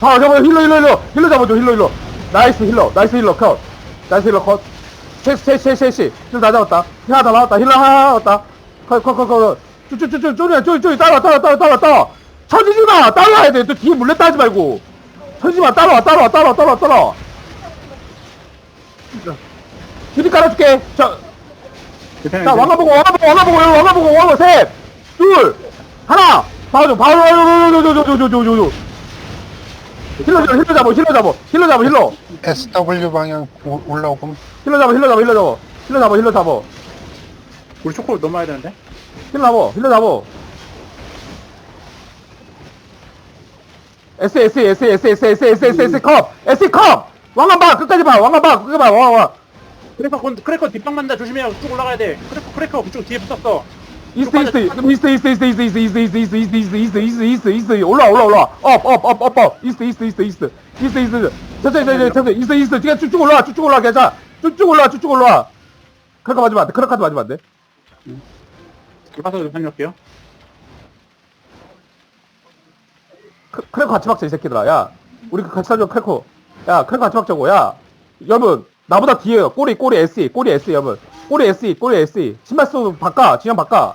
바로 잡아요 힐러 힐러 힐러. 힐러 잡아줘 힐러 힐러. 나이스 힐러 나이스 힐러 컷. 나이스 힐러 컷. 셋셋셋셋셋. 힐러 다 잡았다. 하나 다 나왔다. 힐러 하나 나왔다. 컷컷컷컷. 쭈쭈쭈쭈 쪼리야 쪼리 쪼리 따라와 따라와 따라와 따라와 따라와. 쳐지지마! 따라와야 돼또 뒤에 몰래 따지 말고. 쳐지지마! 따라와 따라와 따라와 따라와 따라와. 길이 깔아줄게. 자, 자 왕가 보고 왕가 보고 왕가 보고 왕가 보고 왕가 셋둘 하나. 바로 바로 바로 바로 바로 바로 바로 바로 바로 힐러 힐러 힐러 잡어 힐러 잡어 힐러 잡어 힐러 SW 방향 올라오고 힐러 잡어 힐러 잡어 힐러 잡어 힐러 잡어 힐러 잡어 우리 초콜 넘어야 되는데? 힐러 잡어 힐러 잡어 S S S S S S S S S 컵 S 컵 왕관 봐 끝까지 봐 왕관 봐 끝까지 봐와와 크래커 건, 크래커 뒷방 만다 조심해요 쭉 올라가야 돼 크래커 크래커 그쪽 뒤에 붙었어 이스트 이스트 이스트 이스트 이스트 이스트 이스트 이스트 이스트 이스트 이스트 이스트 이스트 이스트 올라 올라 올라 업업업업업 이스트 이스트 이스트 이스트 이스트 이스트 천천히 천천히 천천히 이스트 이스트 그냥 쭉쭉 올라 쭉쭉 올라 괜찮아 쭉쭉 올라 쭉쭉 올라 크라카 맞으면 안돼 크라카도 맞으면 안돼 들어가서 좀 살릴게요 크래커 같이 박자 이 새끼들아 야 우리 같이 살자 크래커 야 크래커 같이 박자고 야 여러분 나보다 뒤에요 꼬리 꼬리 SE 꼬리 SE 여러분 꼬리 SE 꼬리 SE 신발 속 바꿔 지형 바꿔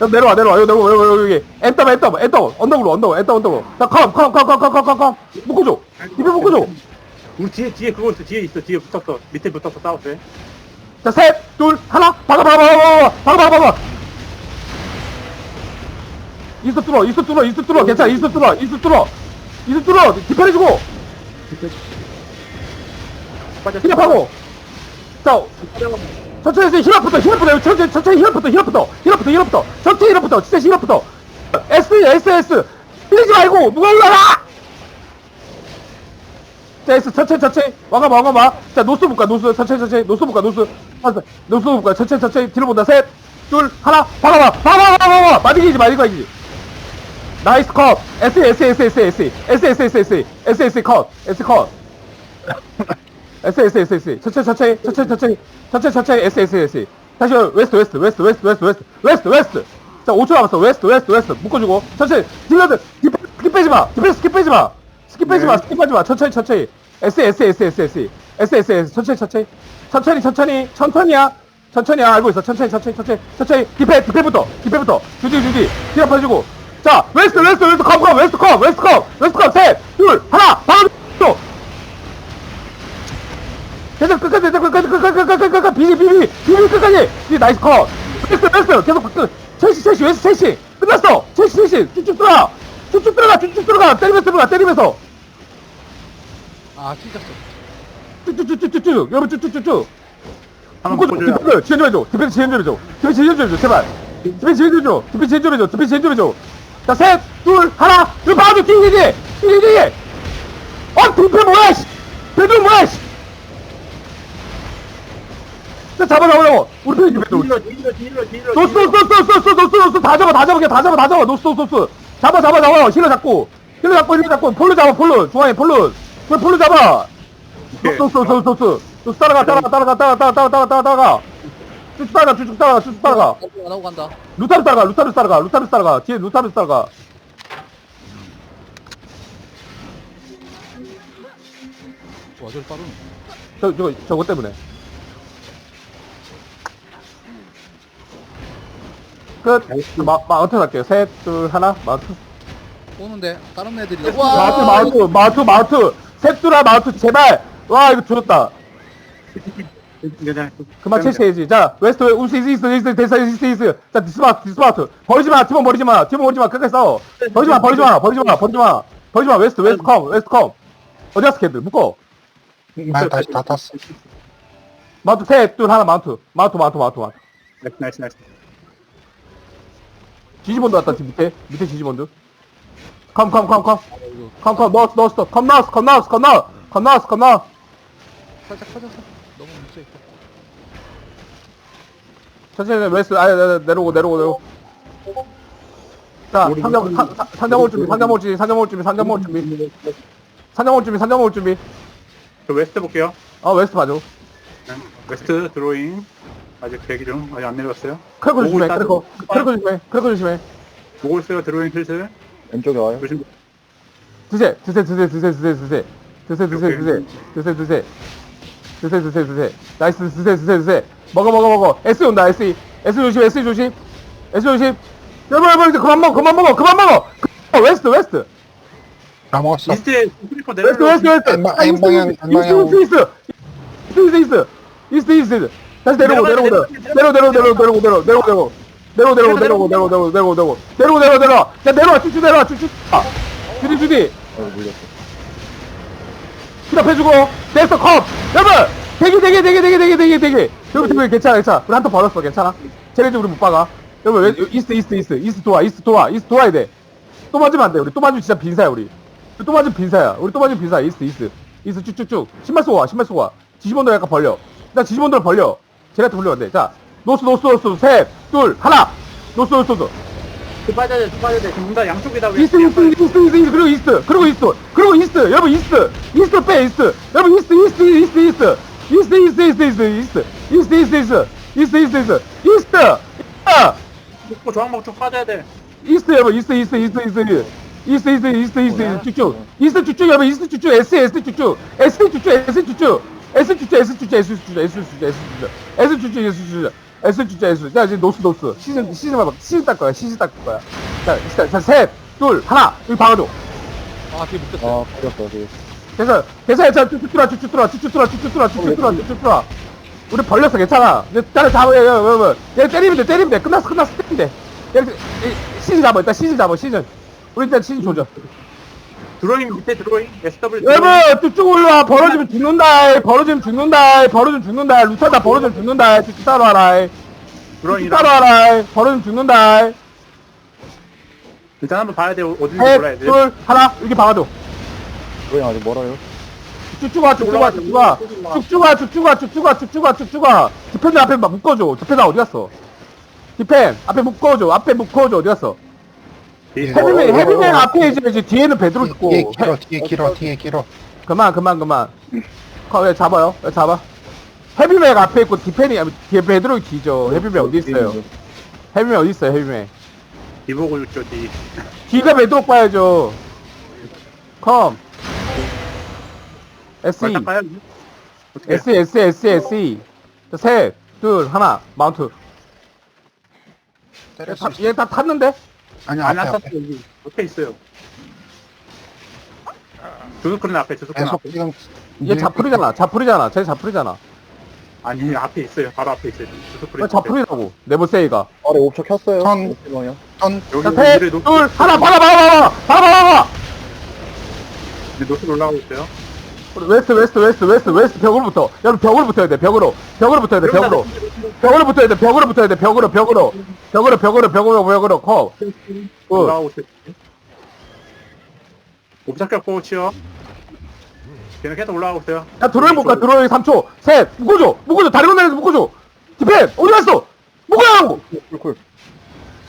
여기 내려와 내려와. 여기 내려와 여기 여기 여기. 엔더버 엔더버 엔더버 언더블로 언더버 엔더 언더블로 자컴컴컴컴컴컴컴. 묶어줘. 입에 묶어줘. 우리 뒤에 뒤에 그거 있어. 뒤에 있어. 뒤에 붙었어. 밑에 붙었어. 싸웠어 자셋둘 하나. 박아 박아 박아 박아 박아. 박아 이스 뚫어 이스 뚫어 이스 뚫어. 괜찮아. 이스 뚫어 이스 뚫어. 이스 뚫어. 디펜해 주고. 그냥 파고. 자 천천히 힐업부터, 힐업부터, 천천히, 천천히 힐업부터, 힐업부터, 힐업부터, 힐업부터, 천천히 힐업부터, 진짜 힐업부터. S, S, S. 흘리지 말고, 누가 올라가! 자, S, 천천히, 천천히. 와가봐, 와가봐. 자, 노스 볼까, 노스, 천천히, 천천히. 노스 볼까, 노스. 알았어. 노스 볼까, 천천히, 천천히. 뒤로 본다. 셋, 둘, 하나. 박아봐, 박아봐, 박아봐. 마디기지 마, 이거 이지. 나이스 컷. S, S, S, S, S. S, S, S, S. S, S, 컷. S, 컷. S S S S. 천천히 천천히 천천히 천천히. 천천히 천천히. S S S. 다시 웨스트 웨스트 웨스트 웨스트 웨스트 웨스트. 웨스트 웨스트. 자 5초 남았어. 웨스트 웨스트 웨스트. 묶어주고. 천천히. 딜러들 스킵 빼지 마. 디펜스 스킵 빼지 마. 스킵 빼지 마. 스킵 빼지 마. 천천히 천천히. S S S S S S. S S 천천히 천천히. 천천히 천천히. 천천히야. 천천히야 알고 있어. 천천히 천천히 천천히. 천천히. 디페 디페부터. 디페부터. 주디 주디. 힐업 해주고. 자 웨스트 웨스트 웨스트. 컴컴. 웨스트 컴. 웨스트 컴. 웨스트 컴셋둘 하나. 바로 또 계속 끝까지 계속 끝까지 끝까지 끝까지 끝까지 비비 비비 비비 끝까지. 이 나이스 컷. 웨스트 웨스트 계속 끝 첼시 첼시 웨스트 첼시. 끝났어. 첼시 첼시. 쭉쭉 들어가. 쭉쭉 들어가 쭉쭉 들어가. 때리면서 들어가 때리면서. 아 찢었어. 쭉쭉쭉쭉쭉. 여러분 쭉쭉쭉쭉. 한번 보여줘요. 디펜스 지연 좀 해줘. 디펜스 지연 좀 해줘. 디펜스 지연 좀 해줘 제발. 디펜스 지연 좀 해줘. 디펜스 지연 좀 해줘. 디펜스 지연 좀 해줘. 자셋둘 하나. 둘 봐줘. 뛰기지. 뛰기지. 어 디펜 뭐야 씨. 배드 뭐야 씨 자, 잡아, 잡아라고. 우리 편이 배드. 딜러 딜러 딜러 딜러 노스, 노스, 노스, 노스, 노스, 노스, 노스, 다 잡아, 다 잡아, 그냥 다 잡아, 다 잡아, 노스, 노스, 노스. 잡아, 잡아, 잡아. 힐러 잡고. 힐러 잡고, 힐러 잡고. 폴로 잡아, 폴로. 중앙에 폴로. 그 폴로 잡아. 노스, 노스, 노스, 노스, 노스. 노스 따라가, 따라가, 따라가, 따라가, 따라가, 따라가, 따라가, 따라가. 쭉 따라가, 쭉 따라가, 쭉 따라가. 안 하고 간다 루타르 따라가, 루타르 따라가, 루타르 따라가. 뒤에 루타르 따라가. 와 저리 빠르네 저, 저거, 저거 때문에. 끝. 마, 마운트 할게요. 셋, 둘, 하나, 마운트. 오는데 다른 애들이. 마우트 와 마우트 마우트 마우트. 셋두라 마우트. 제발! 와 이거 죽었다. 그만 체시해야지. 자 웨스트 우스 이스 이스 이스 대사 이스 이스 자 디스마트 디스마트. 버리지 마 팀원 버리지 마 팀원 버리지 마. 끝까지 싸워. 버리지 마 버리지 마 버리지 마 버리지 마. 버리지 마 웨스트 웨스트 컴 웨스트 컴. 어디 갔어 걔들? 묶어. 난 다시 다 탔어. 마우트 셋 둘 하나 마우트. 마우트 마우트 마우트 마우트. 나이스 나이스 나이스 지지본드 왔다 지금 밑에 밑에 지지본드 컴컴컴컴 컴컴 넣었어 넣었어 컴 넣었어 컴 넣었어 컴 넣었어 건너왔어, 건너. 살짝 터졌어. 너무 뭉쳐있고. 천천히 웨스트, 아, 네, 네, 내려오고, 내려오고, 내려오고. 자, 상- 상- 상점 올 준비, 상점 올 준비, 상점 올 준비, 상점 올 준비. 상점 올 준비, 상점 올 준비. 저 웨스트 볼게요. 어, 웨스트 봐줘. 네. 웨스트 드로잉. 아직 대기 중. 아직 안 내려왔어요. 크래커 오고 조심해. 크래커. 크래커 조심해, 크래커 조심해. 보고 있어요. 드로잉 슬슬. 왼쪽에 와요. 조심. 드세, 드세, 드세, 드세, 드세. 드세, 드세, 오케이. 드세. 드세, 드세. 드세, 드세, 드세. 나이스, 드세, 드세, 드세. 먹어, 먹어, 먹어. S 온다, S. S 조심, S 조심. S 조심. 여러분, 여러분, 이제 그만 먹어, 그만 먹어, 그만 먹어. 그- 웨스트, 웨스트. 다 먹었어. 이스트에 스리퍼 웨스트, 내려오고. 웨스트, 웨스트. 아, 이스트, 이스트. 이스트, 이스트, 이스트, 이스트. 이스트, 이스트. 다시 내려오고, 내려오고, 내려오고, 내려오고, 내려오고, 내려오고, 내려오고, 내려오고, 내려오고, 내려오고, 내려오고, 내려오고, 내려오고, 내려오고, 내려오고, 내려오고, 내려오고, 내려와. 야, 내려와, 쭉쭉 내려와, 쭉쭉. 아, 주디, 주디. 어, 물렸어. 힐업해주고 됐어 컵 여러분 대기 대기 대기 대기 대기 대기 대기 여러분 대기 괜찮아 괜찮아 우리 한턴 벌었어 괜찮아 쟤네들 우리 못 박아 여러분 왜 이스트 이스트 이스트 이스트 도와 이스트 도와 이스트 도와야 돼또 맞으면 안돼 우리 또 맞으면 진짜 빈사야 우리 또 맞으면 빈사야 우리 또 맞으면 빈사야 이스트 이스트 이스트 쭉쭉쭉 신발 와 신발 쏘고 와 지지본들 약간 벌려 일단 지지본들 벌려 쟤네한테 불리면 안돼자 노스 노스 노스 셋 둘 하나 노스 노스 노스 그 빠져야 돼. 그 빠져야 돼. 지금 문다 양쪽이다. 이스트 이스트 이스트 이스트 이스트 그리고 이스트 그리고 이스트 그리고 이스트 여러분 이스트 이스트 빼 이스트 여러분 이스트 이스트 이스트 이스트 이스트 이스트 이스트 이스트 이스트 이스트 이스트 이스트 이스트 이스트 이스트 이스트 아 먹고 저항목 쭉 빠져야 돼. 이스트 여러분 이스트 이스트 이스트 이스트 이스트 이스트 이스트 이스트 쭉쭉 이스트 쭉쭉 여러분 이스트 쭉쭉 S S 쭉쭉 S 쭉쭉 S 쭉쭉 S 쭉쭉 S 쭉쭉 S 쭉쭉 S 쭉쭉 S 쭉쭉 S 쭉쭉 S 쭉쭉 S 쭉쭉 S 자. 이제 노스 노스. 시즌 시즌 봐봐. 시즌 딸 거야 시즌 딸 거야. 자자셋둘 하나. 여기 박아줘. 아, 뒤에 묶였어. 아, 걸렸어, 지금. 그래서 그래서 자 쭉쭉 뚫어 쭉쭉 뚫어 쭉쭉 뚫어 쭉쭉 뚫어 쭉쭉 뚫어 쭉쭉 뚫어 우리 벌렸어 괜찮아. 이제 딸을 잡아 얘, 얘, 얘, 얘 때리면 돼 때리면 돼. 끝났어 끝났어. 때리면 돼. 얘, 얘, 시즌 잡아 일단 시즌 잡아 시즌. 우리 일단 시즌 조져 드로잉 밑에 드로잉. SW. 드로잉. 여러분 쭉쭉 올라와 벌어지면 죽는다 벌어지면 죽는다 벌어지면 죽는다 루타다 벌어지면 죽는다 쭉쭉 따라와라 쭉쭉 드로잉이랑. 따라와라 벌어지면 죽는다 일단 한번 봐야 돼. 어딘지 몰라야 돼. 셋둘 하나 이렇게 박아줘 그냥 아직 멀어요. 쭉쭉 와, 쭉쭉 와, 쭉쭉 와. 쭉쭉 와, 쭉쭉 와, 쭉쭉 와, 쭉쭉 와, 쭉쭉 와. 디펜드 앞에 막 묶어줘. 디펜드 어디 갔어? 디펜 앞에 묶어줘. 앞에 묶어줘. 어디 갔어? 헤비맨, 헤비맨 앞에 이제, 이제 뒤에는 베드로 있고. 뒤에 길어, 뒤에 길어, 뒤에 길어. 그만, 그만, 그만. 거, 왜 잡아요? 왜 잡아? 헤비맨 앞에 있고 디펜이 뒤에 베드로 뒤죠. 헤비맨 어디 있어요? 헤비맨 어디 있어요? 헤비맨. 이보고 있죠, 뒤. 뒤가 베드로 봐야죠. 컴. SE. 갈까요? 어떻게? S S S S E 자, 셋, 둘, 하나, 마운트. 때릴 수 있어. 얘다 탔는데? 아니, 안 앞에, 왔었어, 앞에. 여기. 옆에 있어요. 조스크린 앞에, 조스크린 계속 앞에. 지금. 얘 자풀이잖아. 자풀이잖아. 쟤 자풀이잖아. 아니, 앞에 있어요. 바로 앞에 있어요. 왜 자풀이라고? 네버세이가. 아래 옵쳐 켰어요. 선. 선, 여기 자, 셋, 노 둘, 하나, 박아, 박아, 박아, 박아, 박아. 노스 올라가고 있어요. 웨스트, 웨스트, 웨스트, 웨스트, 웨스트 벽으로 붙어. 여러분 벽으로 붙어야 돼. 벽으로. 벽으로 붙어야 돼. 벽으로. 벽으로 붙어야 돼. 벽으로 붙어야 돼. 벽으로, 벽으로. 벽으로, 벽으로, 벽으로, 벽으로. 커. 굿. 올라가고 있어요. 옵작격 치요 걔는 계속 올라가고 있어요. 야, 드로잉 볼까? 드로잉 3초. 셋, 묶어줘. 묶어줘. 다리 건너에서 묶어줘. 디펜, 어디 갔어? 묶어요! 쿨쿨.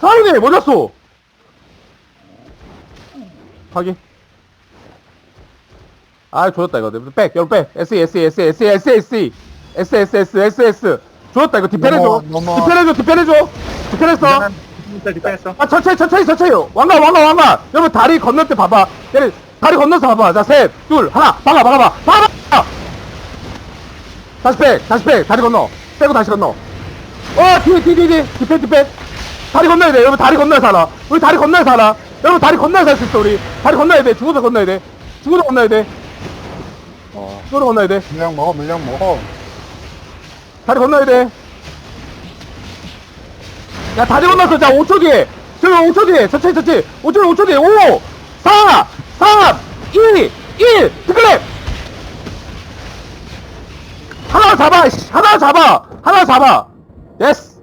사장님 어디 갔어? 확인 아 좋았다 이거 백 여러분 백 S S S S S S S S S S S 좋았다 이거 디펜 해줘 넘어, 넘어. 디펜 해줘 디펜 해줘 디펜 했어. 진짜 디펜했어. 아 천천히 천천히 천천히. 왕가 왕가 왕가 여러분 다리 건널 때 봐봐. 얘네 다리 건너서 봐봐. 자 셋 둘 하나. 박아 박아 봐 박아. 다시 백 다시 백 다리 건너. 빼고 다시 건너. 어 뒤에 뒤에 뒤에 뒤에. 디펜 디펜 다리 건너야 돼. 여러분 다리 건너야 살아. 우리 다리 건너야 살아. 여러분 다리 건너야 살 수 있어 우리. 다리 건너야 돼. 죽어서 건너야 돼. 죽어서 건너야 돼. 어. 죽어서 건너야 돼. 물량 먹어, 물량 먹어. 다리 건너야 돼. 야, 다리 건너서, 자, 5초 뒤에. 저기 5초 뒤에. 천천히, 천천히. 5초 뒤에, 5초 뒤에. 5, 4, 3, 2, 1. 드클랩! 하나 잡아, 씨. 하나 잡아. 하나 잡아. 예스.